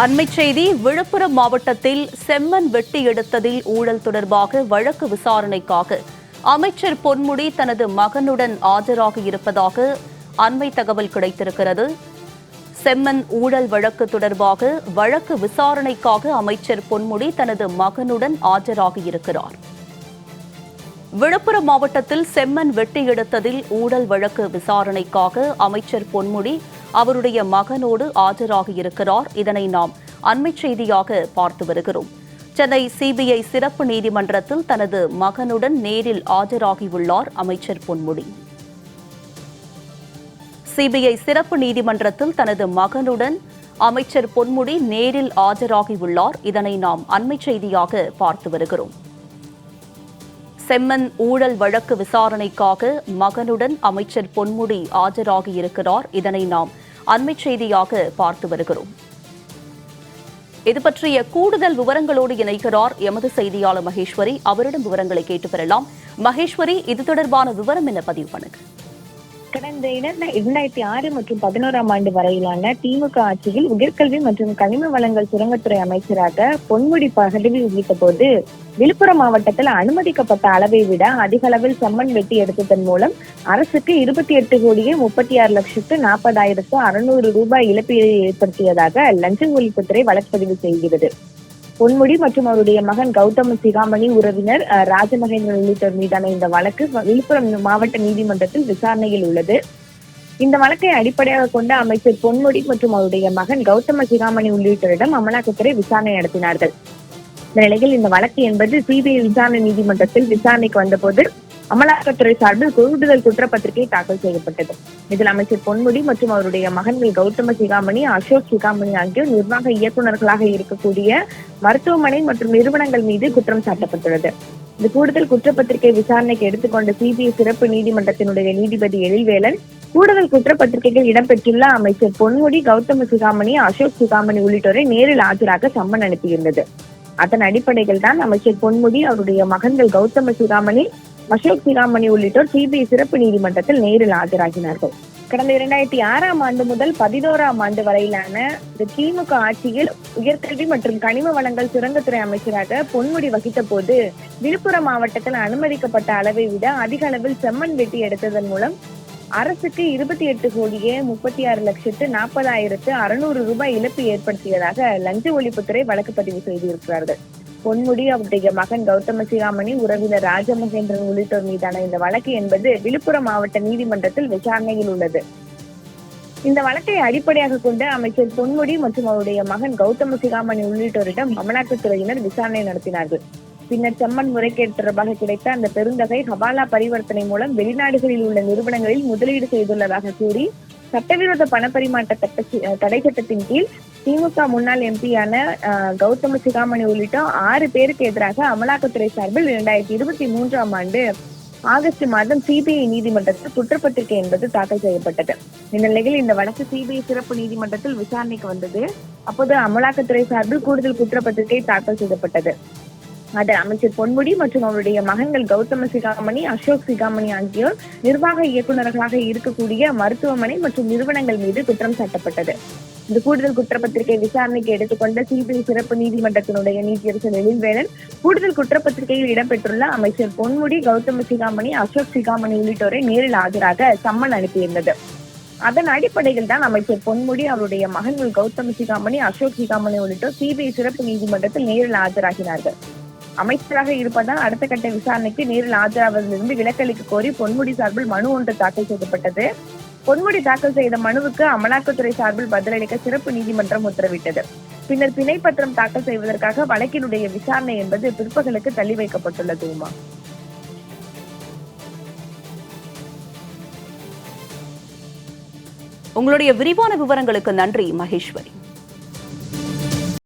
அண்மைச் செய்தி விழுப்புரம் மாவட்டத்தில் செம்மண் வெட்டி எடுத்ததில் ஊழல் தொடர்பாக வழக்கு விசாரணைக்காக. அமைச்சர் பொன்முடி தனது மகனுடன் ஆஜராக இருப்பதாக அண்மை தகவல் கிடைத்திருக்கிறது. செம்மண் ஊழல் வழக்கு தொடர்பாக வழக்கு விசாரணைக்காக அமைச்சர் பொன்முடி தனது மகனுடன் ஆஜராக இருக்கிறார். விழுப்புரம் மாவட்டத்தில் செம்மண் வெட்டி எடுத்ததில் ஊழல் வழக்கு விசாரணைக்காக அமைச்சர் பொன்முடி அவருடைய மகனோடு ஆஜராகி இருக்கிறார். இதனை நாம் அண்மை செய்தியாக பார்த்து வருகிறோம். சென்னை சிபிஐ சிறப்பு நீதிமன்றத்தில் தனது மகனுடன் நேரில் ஆஜராகியுள்ளார் அமைச்சர் பொன்முடி. சிபிஐ சிறப்பு நீதிமன்றத்தில் தனது மகனுடன் அமைச்சர் பொன்முடி நேரில் ஆஜராகியுள்ளார். இதனை நாம் அண்மைச் செய்தியாக பார்த்து வருகிறோம். செம்மன் ஊழல் வழக்கு விசாரணைக்காக மகனுடன் அமைச்சர் பொன்முடி ஆஜராகியிருக்கிறார். இதனை நாம் அண்மை செய்தியாக பார்த்து வருகிறோம். இது பற்றிய கூடுதல் விவரங்களோடு இணைக்கிறார் எமது செய்தியாளர் மகேஸ்வரி. அவரிடம் விவரங்களை கேட்டு பெறலாம். மகேஸ்வரி இது தொடர்பான விவரம் என்ன பதிவு பண்ணுங்க கடந்த இரண்டாயிரத்தி ஆறு மற்றும் பதினோராம் ஆண்டு வரையிலான திமுக ஆட்சியில் உயர்கல்வி மற்றும் கனிம வளங்கள் சுரங்கத்துறை அமைச்சராக பொன்முடி பதவி வகித்த போது விழுப்புரம் மாவட்டத்தில் அனுமதிக்கப்பட்ட அளவை விட அதிக அளவில் செம்மண் வெட்டி எடுத்ததன் மூலம் அரசுக்கு இருபத்தி எட்டு கோடியே முப்பத்தி ஆறு லட்சத்து நாற்பதாயிரத்து அறுநூறு ரூபாய் இழப்பீடு ஏற்படுத்தியதாக லஞ்ச ஒழிப்புத்துறை வழக்கு பதிவு செய்கிறது. பொன்முடி மற்றும் அவருடைய மகன் கௌதம சிகாமணி உறவினர் ராஜமகேந்திரன் உள்ளிட்டோர் மீதான இந்த வழக்கு விழுப்புரம் மாவட்ட நீதிமன்றத்தில் விசாரணையில் உள்ளது. இந்த வழக்கை அடிப்படையாக கொண்ட அமைச்சர் பொன்முடி மற்றும் அவருடைய மகன் கௌதம சிகாமணி உள்ளிட்டோரிடம் அமலாக்கத்துறை விசாரணை நடத்தினார்கள். இந்த நிலையில் இந்த வழக்கு என்பது சிபிஐ விசாரணை நீதிமன்றத்தில் விசாரணைக்கு வந்தபோது அமலாக்கத்துறை சார்பில் கூடுதல் குற்றப்பத்திரிகை தாக்கல் செய்யப்பட்டது. இதில் அமைச்சர் பொன்முடி மற்றும் அவருடைய மகன்கள் கௌதம சிகாமணி அசோக் சிகாமணி ஆகியோர் நிர்வாக இயக்குநர்களாக இருக்கக்கூடிய மருத்துவமனை மற்றும் நிறுவனங்கள் மீது குற்றம் சாட்டப்பட்டுள்ளது. இந்த கூடுதல் குற்றப்பத்திரிகை விசாரணைக்கு எடுத்துக்கொண்ட சிபிஐ சிறப்பு நீதிமன்றத்தினுடைய நீதிபதி எழில்வேலன் கூடுதல் குற்றப்பத்திரிகைகள் இடம்பெற்றுள்ள அமைச்சர் பொன்முடி கௌதம சிகாமணி அசோக் சிகாமணி உள்ளிட்டோரை நேரில் ஆஜராக சம்மன் அனுப்பியிருந்தது. அதன் அடிப்படையில் தான் அமைச்சர் பொன்முடி அவருடைய மகன்கள் கௌதம சிகாமணி அசோக் சிகாமணி உள்ளிட்டோர் சிபிஐ சிறப்பு நீதிமன்றத்தில் நேரில் ஆஜராகினார்கள். கடந்த இரண்டாயிரத்தி ஆறாம் ஆண்டு முதல் பதினோராம் ஆண்டு வரையிலான திமுக ஆட்சியில் உயர்கல்வி மற்றும் கனிம வளங்கள் சுரங்கத்துறை அமைச்சராக பொன்முடி வகித்த போது விழுப்புரம் மாவட்டத்தில் அனுமதிக்கப்பட்ட அளவை விட அதிக அளவில் செம்மண் வெட்டி எடுத்ததன் மூலம் அரசுக்கு இருபத்தி எட்டு கோடியே முப்பத்தி ஆறு லட்சத்து நாற்பதாயிரத்து அறுநூறு ரூபாய் இழப்பு ஏற்படுத்தியதாக லஞ்ச ஒழிப்புத்துறை வழக்கு பதிவு செய்திருக்கிறார்கள். பொன்முடி அவருடைய மகன் கௌதம சிகாமணி உறவினர் ராஜமகேந்திரன் உள்ளிட்டோர் மீதான இந்த வழக்கு என்பது விழுப்புரம் மாவட்ட நீதிமன்றத்தில் விசாரணையில் உள்ளது. இந்த வழக்கை அடிப்படையாக கொண்டு அமைச்சர் பொன்முடி மற்றும் அவருடைய மகன் கௌதம சிகாமணி உள்ளிட்டோரிடம் அமலாக்கத்துறையினர் விசாரணை நடத்தினார்கள். பின்னர் செம்மன் முறைகேடு தொடர்பாக கிடைத்த அந்த பெருந்தகை ஹவாலா பரிவர்த்தனை மூலம் வெளிநாடுகளில் உள்ள நிறுவனங்களில் முதலீடு செய்துள்ளதாக கூறி சட்டவிரோத பணப்பரிமாற்ற சட்ட தடை சட்டத்தின் கீழ் திமுக முன்னாள் எம்பியான கௌதம சிகாமணி உள்ளிட்ட ஆறு பேருக்கு எதிராக அமலாக்கத்துறை சார்பில் இரண்டாயிரத்தி இருபத்தி மூன்றாம் ஆண்டு ஆகஸ்ட் மாதம் சிபிஐ நீதிமன்றத்தில் குற்றப்பத்திரிகை என்பது தாக்கல் செய்யப்பட்டது. இந்த நிலையில் இந்த வழக்கு சிபிஐ சிறப்பு நீதிமன்றத்தில் விசாரணைக்கு வந்தது. அப்போது அமலாக்கத்துறை சார்பில் கூடுதல் குற்றப்பத்திரிகை தாக்கல் செய்யப்பட்டது. அது அமைச்சர் பொன்முடி மற்றும் அவருடைய மகன்கள் கௌதம சிகாமணி அசோக் சிகாமணி ஆகியோர் நிர்வாக இயக்குநர்களாக இருக்கக்கூடிய மருத்துவமனை மற்றும் நிறுவனங்கள் மீது குற்றம் சாட்டப்பட்டது. இந்த கூடுதல் குற்றப்பத்திரிகை விசாரணைக்கு எடுத்துக்கொண்ட சிபிஐ சிறப்பு நீதிமன்றத்தினுடைய நீதியரசர் எழில்வேலன் கூடுதல் குற்றப்பத்திரிகையில் இடம்பெற்றுள்ள அமைச்சர் பொன்முடி கௌதம சிகாமணி அசோக் சிகாமணி உள்ளிட்டோரை நேரில் ஆஜராக சம்மன் அனுப்பியிருந்தது. அதன் அடிப்படையில் தான் அமைச்சர் பொன்முடி அவருடைய மகன்கள் கௌதம சிகாமணி அசோக் சிகாமணி உள்ளிட்டோர் சிபிஐ சிறப்பு நீதிமன்றத்தில் நேரில் ஆஜராகினார்கள். அமைச்சராக இருப்பதால் அடுத்த கட்ட விசாரணைக்கு நேரில் ஆஜராவதிலிருந்து விலக்களிக்க கோரி பொன்முடி சார்பில் மனு ஒன்று தாக்கல் செய்யப்பட்டது. பொன்முடி தாக்கல் செய்த மனுவுக்கு அமலாக்கத்துறை சார்பில் பதிலளிக்க சிறப்பு நீதிமன்றம் உத்தரவிட்டது. பின்னர் பிணைப்பத்திரம் தாக்கல் செய்வதற்காக வழக்கினுடைய விசாரணை என்பது பிற்பகலுக்கு தள்ளி வைக்கப்பட்டுள்ளது உமா. உங்களுடைய விரிவான விவரங்களுக்கு நன்றி மகேஸ்வரி.